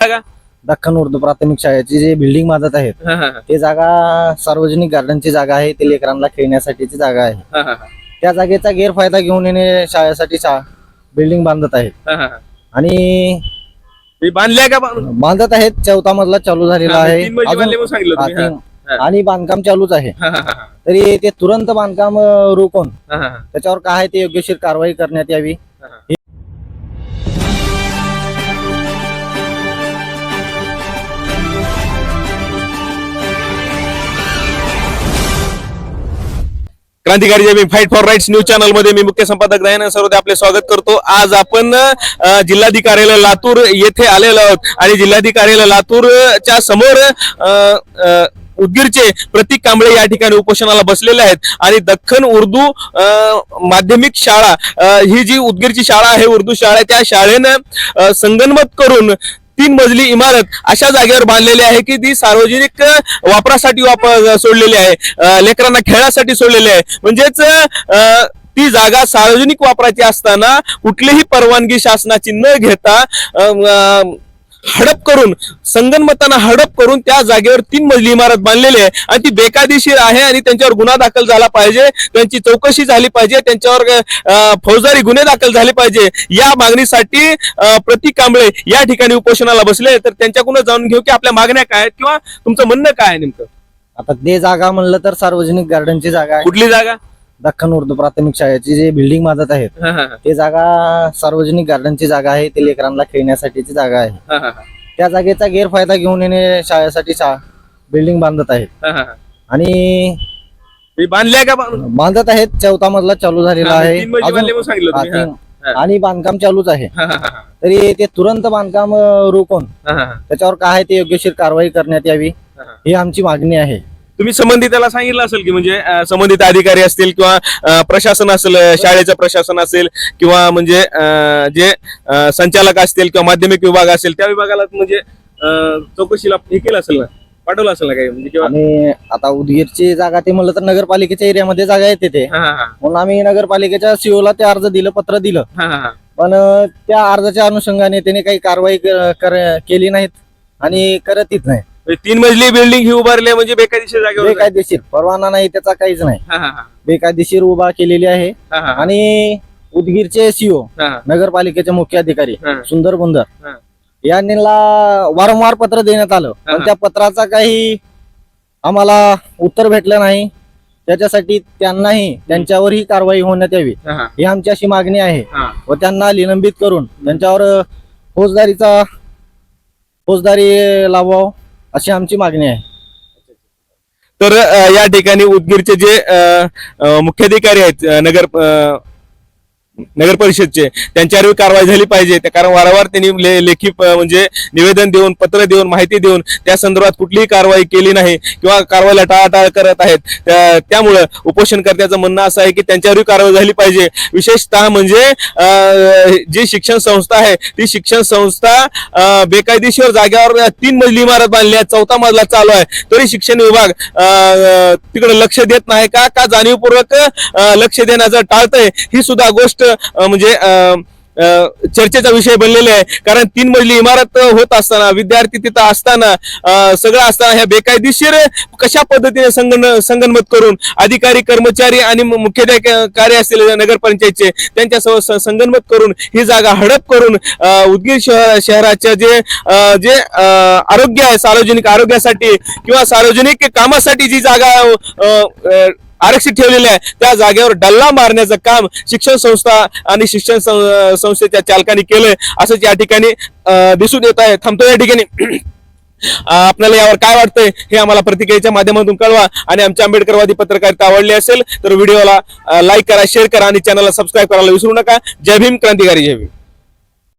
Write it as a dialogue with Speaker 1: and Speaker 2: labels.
Speaker 1: जागा
Speaker 2: दख्खन उर्दू प्राथमिक शाळेची जे बिल्डिंग बांधत आहेत
Speaker 1: हा, हा, हा.
Speaker 2: ते जागा सार्वजनिक गार्डनची जागा आहे ते लेकरांना खेळण्यासाठीची जागा आहे
Speaker 1: हा, हा, हा.
Speaker 2: त्या जागेचा गैरफायदा घेऊन येणे शाळेसाठी बिल्डिंग बांधत आहेत
Speaker 1: हा, हा, हा.
Speaker 2: आणि
Speaker 1: हे बांधले का
Speaker 2: बांधत आहेत चौथा मजला चालू झालेला
Speaker 1: हा,
Speaker 2: आहे
Speaker 1: तीन मजली
Speaker 2: अजून-
Speaker 1: बांधले म्हणून सांगितलं
Speaker 2: हा,
Speaker 1: तुम्ही.
Speaker 2: तीन.
Speaker 1: हा.
Speaker 2: आणि बांधकाम चालूच आहे
Speaker 1: हा, हा, हा,
Speaker 2: तरी ते तुरंत बांधकाम अं, रोखून
Speaker 1: हा, हा, हा.
Speaker 2: त्याच्यावर काय आहे ते योग्यशीर कारवाई करण्यात यावी
Speaker 1: क्रांतिकारी Jai fight for rights news चॅनलमध्ये मी मुख्य संपादक दयानंद सरोदे आपले स्वागत करतो. आज आपण जिल्हाधिकारी लातूर येथे आलेलो आहोत. आणि जिल्हाधिकारी लातूरच्या समोर अ, उदगीरचे प्रतीक कांबळे या ठिकाणी उपोषणाला बसलेले आहेत. आणि दख्खन उर्दू अ, माध्यमिक शाळा ही जी उदगीरची शाळा आहे उर्दू शाळा त्या शाळेनं संगनमत करून तीन मजली इमारत अशा जागेवर बांधलेली आहे की ती सार्वजनिक वापरासाठी वापर सोडलेली आहे. लेकरांना खेळासाठी सोडलेली आहे. म्हणजेच ती जागा सार्वजनिक वापराची असताना कुठलीही परवानगी शासनाची न घेता हडप करून संगनमताना हडप करून त्या जागेवर तीन मजली इमारत बांधलेली आहे. आणि ती बेकायदेशीर आहे आणि त्यांच्यावर गुन्हा दाखल झाला पाहिजे. त्यांची चौकशी झाली पाहिजे. त्यांच्यावर फौजदारी गुन्हे दाखल झाले पाहिजे. या मागणीसाठी प्रतीक कांबळे या ठिकाणी उपोषणाला बसले. तर त्यांच्याकडून जाणून घेऊ की आपल्या मागण्या काय आहेत किंवा तुमचं म्हणणं काय आहे नेमकं?
Speaker 2: आता ते जागा म्हणलं तर सार्वजनिक गार्डनची जागा आहे.
Speaker 1: कुठली जागा?
Speaker 2: दख्खन उर्दू प्राथमिक शाळेची जे बिल्डिंग बांधत आहेत
Speaker 1: हा, हा, हा.
Speaker 2: ते जागा सार्वजनिक गार्डनची जागा आहे ते लेकरांना खेळण्यासाठीची जागा आहे
Speaker 1: हा, हा, हा.
Speaker 2: त्या जागेचा गैरफायदा घेऊन येणे शाळेसाठी बिल्डिंग बांधत आहेत
Speaker 1: हा, हा, हा.
Speaker 2: आणि
Speaker 1: हे बांधले का
Speaker 2: बांधत आहेत चौथा मजला चालू झालेला
Speaker 1: हा,
Speaker 2: आहे
Speaker 1: तीन मजली
Speaker 2: अजून-
Speaker 1: बांधले म्हणून सांगितलं
Speaker 2: हा,
Speaker 1: तुम्ही.
Speaker 2: तीन. आणि बांधकाम चालूच आहे
Speaker 1: हा, हा, हा,
Speaker 2: तरी ते तुरंत बांधकाम अं, रोखून
Speaker 1: हा, हा, हा.
Speaker 2: त्याच्यावर काय आहे ते योग्यशीर कारवाई करण्यात यावी
Speaker 1: हा, हा.
Speaker 2: ही आमची मागणी आहे
Speaker 1: तुम्ही संबंधिताला सांगितलं असेल की म्हणजे संबंधित अधिकारी असतील किंवा प्रशासन असेल शाळेचं प्रशासन असेल किंवा म्हणजे जे संचालक असतील किंवा माध्यमिक विभाग असेल त्या विभागाला म्हणजे चौकशीला हे केलं असेल ना? पाठवलं असेल ना काही? म्हणजे किंवा
Speaker 2: आणि आता उदगीरची जागा ते म्हणलं तर नगरपालिकेच्या एरियामध्ये जागा येते ते.
Speaker 1: हा, हा, हा.
Speaker 2: म्हणून आम्ही नगरपालिकेच्या सीओला ते अर्ज दिलं पत्र दिलं.
Speaker 1: हा, हा, हा.
Speaker 2: पण अं, त्या अर्जाच्या अनुषंगाने त्याने काही कारवाई कर- कर- केली नाहीत आणि करतच नाही.
Speaker 1: म्हणजे तीन मजली बिल्डिंग ही उभारली आहे म्हणजे बेकायदेशीर जागेवर.
Speaker 2: बेकायदेशीर परवाना नाही त्याचा काहीच नाही
Speaker 1: हा, हा, हा.
Speaker 2: बेकायदेशीर उभा केलेली आहे
Speaker 1: हा, हा, हा.
Speaker 2: आणि उदगीरचे सीओ
Speaker 1: हा, हा.
Speaker 2: नगरपालिकेचे मुख्य अधिकारी
Speaker 1: हा.
Speaker 2: सुंदर बुंदर
Speaker 1: हा.
Speaker 2: यांना वारंवार पत्र देण्यात आलं
Speaker 1: हा.
Speaker 2: पण त्या पत्राचा काही आम्हाला उत्तर भेटलं नाही त्याच्यासाठी त्यांनाही त्यांच्यावरही कारवाई होण्यात यावी
Speaker 1: हा, हा.
Speaker 2: ही आमची अशी मागणी आहे
Speaker 1: हा.
Speaker 2: व त्यांना निलंबित करून त्यांच्यावर फौजदारीचा फौजदारी लावाव अशी आमची मागणी आहे.
Speaker 1: तर अ, या ठिकाणी उदगीरचे जे अ, अ, मुख्याधिकारी आहेत अ, नगर अ, नगर परिषदचे. त्यांच्यावर कारवाई झाली पाहिजे. त्या- कारण वारंवार त्यांनी ले- लेखी म्हणजे निवेदन देऊन पत्र देऊन माहिती देऊन त्या संदर्भात कुठलीही कारवाई केली नाही किंवा कारवाईला टाळाटाळ करत आहेत. त्यामुळं उपोषणकर्त्याचं म्हणणं असं आहे की त्यांच्यावरही कारवाई झाली पाहिजे. विशेषतः म्हणजे जी शिक्षण संस्था आहे ती शिक्षण संस्था बेकायदेशीर जागेवर तीन मजली इमारत बांधली आहे चौथा मजला चालू आहे. तरी शिक्षण विभाग तिकडे लक्ष देत नाही का? का जाणीवपूर्वक लक्ष देण्याचं टाळतंय? ही सुद्धा गोष्ट म्हणजे चर्चेचा विषय बनलेला आहे. कारण तीन मजली इमारत होत असताना विद्यार्थी तिथं असताना सगळं असताना ह्या बेकायदेशीर कशा पद्धतीने संगण संगनमत करून अधिकारी कर्मचारी आणि मुख्याधिकारी असलेले नगरपंचायतचे त्यांच्यासह संगणमत संगनमत करून ही जागा हडप करून उदगीर शहर शहराच्या जे जे आरोग्य आहे सार्वजनिक आरोग्यासाठी किंवा सार्वजनिक कामासाठी जी जागा अ, अ, आरक्षित ठेवलेले आहे. त्या जागेवर डल्ला मारण्याचं काम शिक्षण संस्था आणि शिक्षण संस्थेच्या चालकांनी केलंय. असंच या ठिकाणी दिसून येत आहे. थांबतो या ठिकाणी. आपल्याला यावर काय वाटतंय हे आम्हाला प्रतिक्रियेच्या माध्यमातून कळवा. आणि आमच्या आंबेडकरवादी पत्रकारिता आवडली असेल तर व्हिडिओला लाईक करा शेअर करा आणि चॅनलला सबस्क्राईब करायला विसरू नका. जय भीम क्रांतिकारी जय भीम.